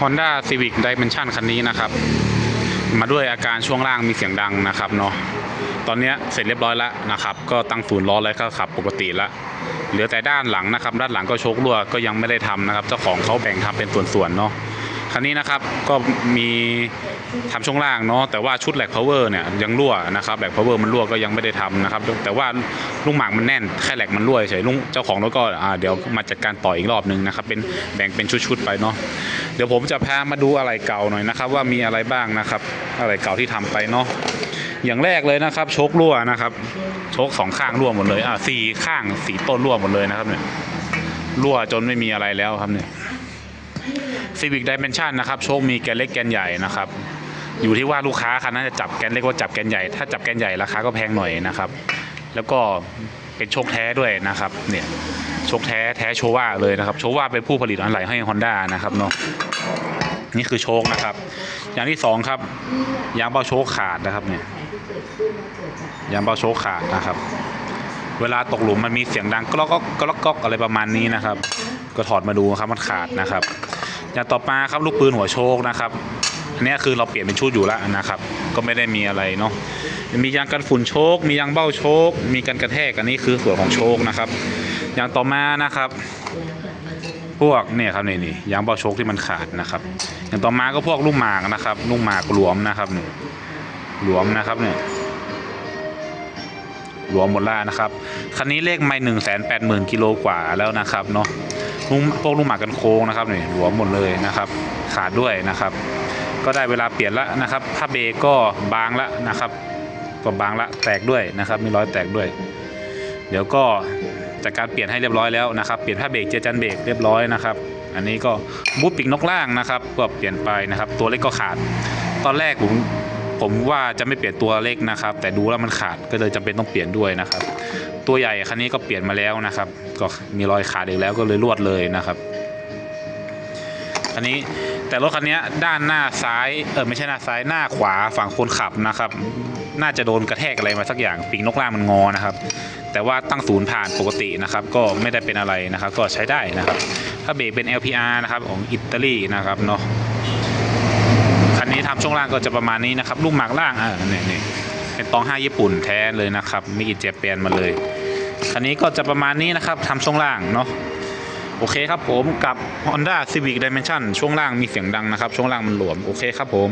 Honda Civic Dimension คันนี้นะครับ มาด้วยอาการช่วงล่างมีเสียงดังนะครับเนาะตอนนี้เสร็จเรียบร้อยแล้วนะครับ ก็ตั้งศูนย์ล้อแล้วก็ขับปกติละเหลือแต่ด้านหลังนะครับ ด้านหลังก็โชครั่วก็ยังไม่ได้ทำนะครับ เจ้าของเขาแบ่งทำเป็นส่วนๆเนาะ คันนี้นะครับก็มีทำช่วงล่างเนาะแต่ว่าชุดแหลกพาวเวอร์เนี่ยยังรั่วนะครับแหลกพาวเวอร์มันรั่วก็ยังไม่ได้ทำนะครับแต่ว่าลูกหมากมันแน่นแค่แหลกมันรั่วเฉยลุงเจ้าของรถก็อ่าเดี๋ยวมาจัดการต่ออีกรอบนึงนะครับเป็นแบ่งเป็นชุดๆไปเนาะเดี๋ยวผมจะพามาดูอะไรเก่าหน่อยนะครับ ว่ามีอะไรบ้างนะครับ อะไรเก่าที่ทำไปเนาะอย่างแรกเลยนะครับโชครั่วนะครับโชคสองข้างรั่วหมดเลยอ่าสี่ข้างสี่ต้นรั่วหมดเลยนะครับเนี่ยรั่วจนไม่มีอะไรแล้วครับเนี่ย Civic Dimension นะครับโชคมีแกนเล็กแกนใหญ่นะครับ อยู่ที่ว่าลูกค้าคันนั้นจะจับแกนเล็กว่าจับแกนใหญ่ ถ้าจับแกนใหญ่ราคาก็แพงหน่อยนะครับ แล้วก็เป็นโชคแท้ด้วยนะครับ เนี่ยโชคแท้แท้โชว่าเลยนะครับ โชว่าเป็นผู้ผลิตอะไหล่ให้ Honda นะครับเนาะนี่คือโชคนะครับ อย่างที่สองครับ ยางเบาโชคขาดนะครับเนี่ยยางเบาโชคขาดนะครับ เวลาตกหลุมมันมีเสียงดังก็ล็อกก๊อกก็ล็อกก๊อกอะไรประมาณนี้นะครับ ก็ถอดมาดูครับมันขาดนะครับ อย่างต่อมาครับลูกปืนหัวโชคนะครับอันนี้คือเราเปลี่ยนเป็นชุดอยู่แล้วนะครับ ก็ไม่ได้มีอะไรเนาะมียางกันฝุ่นโชค มียางเบ้าโชค มีกันกระแทกอันนี้คือส่วนของโชคนะครับ อย่างต่อมานะครับ พวกเนี่ยครับนี่นี่ยางเบ้าโชคที่มันขาดนะครับ อย่างต่อมาก็พวกลูกหมากนะครับลูกหมากหลวมนะครับนี่หลวมนะครับเนี่ยหลวมหมดแล้วนะครับคันนี้เลขไม่หนึ่งแสนแปดหมื่นกิโลกว่าแล้วนะครับเนาะ พวกลูกหมากกันโค้งนะครับนี่หลวมหมดเลยนะครับ ขาดด้วยนะครับ ก็ได้เวลาเปลี่ยนละนะครับผ้าเบกก็บางละนะครับ ก็บางละแตกด้วยนะครับ มีรอยแตกด้วย เดี๋ยวก็จากการเปลี่ยนให้เรียบร้อยแล้วนะครับ เปลี่ยนผ้าเบรกเจอจันเบรกเรียบร้อยนะครับ อันนี้ก็บูทปิกนกล่างนะครับก็เปลี่ยนไปนะครับ ตัวเล็กก็ขาด ตอนแรกผมผมว่าจะไม่เปลี่ยนตัวเล็กนะครับ แต่ดูแล้วมันขาดก็เลยจำเป็นต้องเปลี่ยนด้วยนะครับ ตัวใหญ่คันนี้ก็เปลี่ยนมาแล้วนะครับ ก็มีรอยขาดอีกแล้วก็เลยรวดเลยนะครับอันนี้แต่รถคันนี้ด้านหน้าซ้ายเออไม่ใช่หน้าซ้ายหน้าขวาฝั่งคนขับนะครับ น่าจะโดนกระแทกอะไรมาสักอย่างปีกนกล่างมันงอนะครับ แต่ว่าตั้งศูนย์ผ่านปกตินะครับ ก็ไม่ได้เป็นอะไรนะครับ ก็ใช้ได้นะครับ ถ้าเบรกเป็น LPR นะครับของอิตาลีนะครับเนาะคันนี้ทำช่วงล่างก็จะประมาณนี้นะครับลูกหมากล่างอ่านี่นี่ เป็นตองห้าญี่ปุ่นแท้เลยนะครับไม่กินเจแปนมาเลยคันนี้ก็จะประมาณนี้นะครับทำช่วงล่างเนาะโอเคครับผมกับ Honda Civic Dimension ช่วงล่างมีเสียงดังนะครับ ช่วงล่างมันหลวม โอเคครับผม